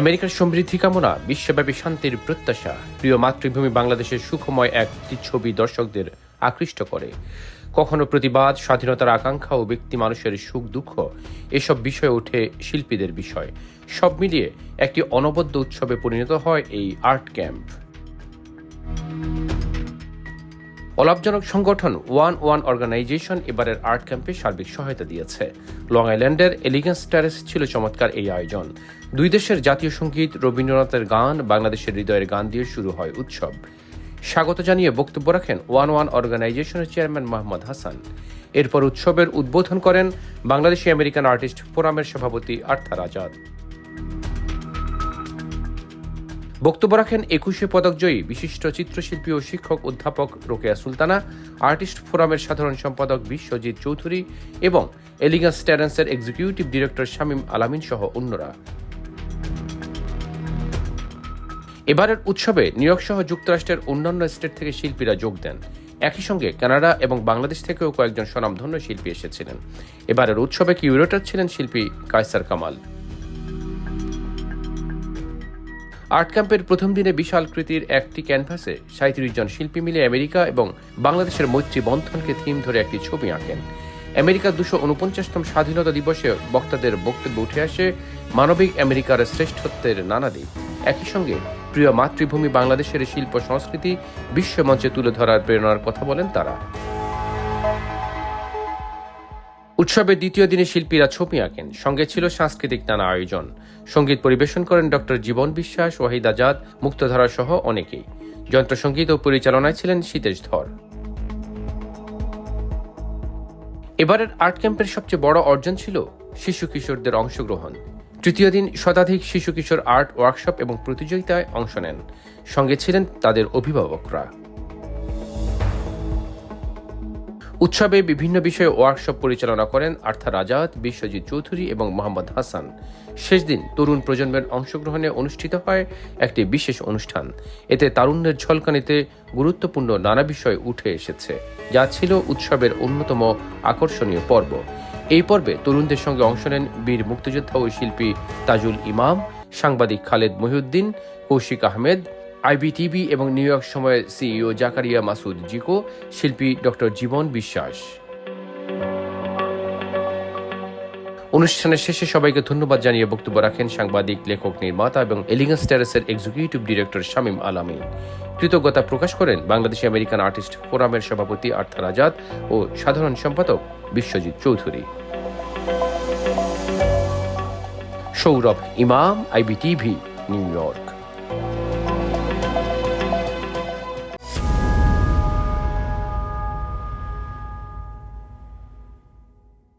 আমেরিকার সমৃদ্ধি কামনা, বিশ্বব্যাপী শান্তির প্রত্যাশা, প্রিয় মাতৃভূমি বাংলাদেশের সুখময় এক ছবি দর্শকদের আকৃষ্ট করে। কখনো প্রতিবাদ, স্বাধীনতার আকাঙ্ক্ষা ও ব্যক্তি মানুষের সুখ দুঃখ, এসব বিষয়ে ওঠে শিল্পীদের বিষয়। সব মিলিয়ে একটি অনবদ্য উৎসবে পরিণত হয় এই আর্ট ক্যাম্প। অলাভজনক সংগঠন ওয়ান ওয়ান অর্গানাইজেশন এবারের আর্ট ক্যাম্পে সার্বিক সহায়তা দিয়েছে। লং আইল্যান্ডের এলিগেন্স টেরেস ছিল চমৎকার এই আয়োজন। দুই দেশের জাতীয় সংগীত রবীন্দ্রনাথের গান, বাংলাদেশের হৃদয়ের গান দিয়ে শুরু হয় উৎসব। স্বাগত জানিয়ে বক্তব্য রাখেন ওয়ান ওয়ান অর্গানাইজেশনের চেয়ারম্যান মোহাম্মদ হাসান। এরপর উৎসবের উদ্বোধন করেন বাংলাদেশি আমেরিকান আর্টিস্ট ফোরামের সভাপতি আর্থার আজাদ। বক্তব্য রাখেন একুশে পদকজয়ী বিশিষ্ট চিত্রশিল্পী ও শিক্ষক অধ্যাপক রোকেয়া সুলতানা, আর্টিস্ট ফোরামের সাধারণ সম্পাদক বিশ্বজিৎ চৌধুরী এবং এলিগাস ট্যারেন্সের এক্সিকিউটিভ ডিরেক্টর শামীম আলামিন সহ অন্যরা। এবারের উৎসবে নিউ ইয়র্ক সহ যুক্তরাষ্ট্রের অন্যান্য স্টেট থেকে শিল্পীরা যোগ দেন। একই সঙ্গে কানাডা এবং বাংলাদেশ থেকেও কয়েকজন স্বনামধন্য শিল্পী এসেছিলেন। এবারের উৎসবে কিউরেটর ছিলেন শিল্পী কায়সার কামাল। আর্ট ক্যাম্পের প্রথম দিনে বিশাল কৃতির একটি ক্যানভাসে সাঁত্রিশ জন শিল্পী মিলে আমেরিকা এবং বাংলাদেশের মৈত্রী বন্ধনকে থিম ধরে একটি ছবি আঁকেন। আমেরিকার দুশো উনপঞ্চাশতম স্বাধীনতা দিবসে বক্তাদের বক্তব্য উঠে আসে মানবিক আমেরিকার শ্রেষ্ঠত্বের নানা দিক। একই সঙ্গে প্রিয় মাতৃভূমি বাংলাদেশের শিল্প সংস্কৃতি বিশ্বমঞ্চে তুলে ধরার প্রেরণার কথা বলেন তারা। উৎসবের দ্বিতীয় দিনে শিল্পীরা ছবি আঁকেন। সঙ্গে ছিল সাংস্কৃতিক নানা আয়োজন। সংগীত পরিবেশন করেন ডক্টর জীবন বিশ্বাস, ওয়াহিদ আজাদ, মুক্তধারা সহ অনেকেই। যন্ত্রসঙ্গীত ও পরিচালনায় ছিলেন সীতেশ ধর। এবারের আর্ট ক্যাম্পের সবচেয়ে বড় অর্জন ছিল শিশু কিশোরদের অংশগ্রহণ। তৃতীয় দিন শতাধিক শিশু কিশোর আর্ট ওয়ার্কশপ এবং প্রতিযোগিতায় অংশ নেন। সঙ্গে ছিলেন তাদের অভিভাবকরা। উৎসবে বিভিন্ন বিষয়ে ওয়ার্কশপ পরিচালনা করেন আর্থার আজাদ বিশ্বজিৎ চৌধুরী এবং মোহাম্মদ হাসান। শেষ দিন তরুণ প্রজন্মের অংশগ্রহণে অনুষ্ঠিত হয় একটি বিশেষ অনুষ্ঠান। এতে তারুণ্যের ঝলকানিতে গুরুত্বপূর্ণ নানা বিষয় উঠে এসেছে, যা ছিল উৎসবের অন্যতম আকর্ষণীয় পর্ব। এই পর্বে তরুণদের সঙ্গে অংশ নেন বীর মুক্তিযোদ্ধা ও শিল্পী তাজুল ইমাম, সাংবাদিক খালেদ মহিউদ্দিন, কৌশিক আহমেদ, আইবিটিভি এবং নিউ ইয়র্ক সময়ের সিইও জাকারিয়া মাসুদ জিকো, শিল্পী ডক্টর জীবন বিশ্বাস। অনুষ্ঠানের শেষে সবাইকে ধন্যবাদ জানিয়ে বক্তব্য রাখেন সাংবাদিক, লেখক, নির্মাতা এবং এলিগেন্স টেরেসের এক্সিকিউটিভ ডিরেক্টর শামীম আলামী। কৃতজ্ঞতা প্রকাশ করেন বাংলাদেশি আমেরিকান আর্টিস্ট ফোরামের সভাপতি আর্থার আজাদ ও সাধারণ সম্পাদক বিশ্বজিৎ চৌধুরী। সৌরভ ইমাম, আইবিটিভি, নিউ ইয়র্ক।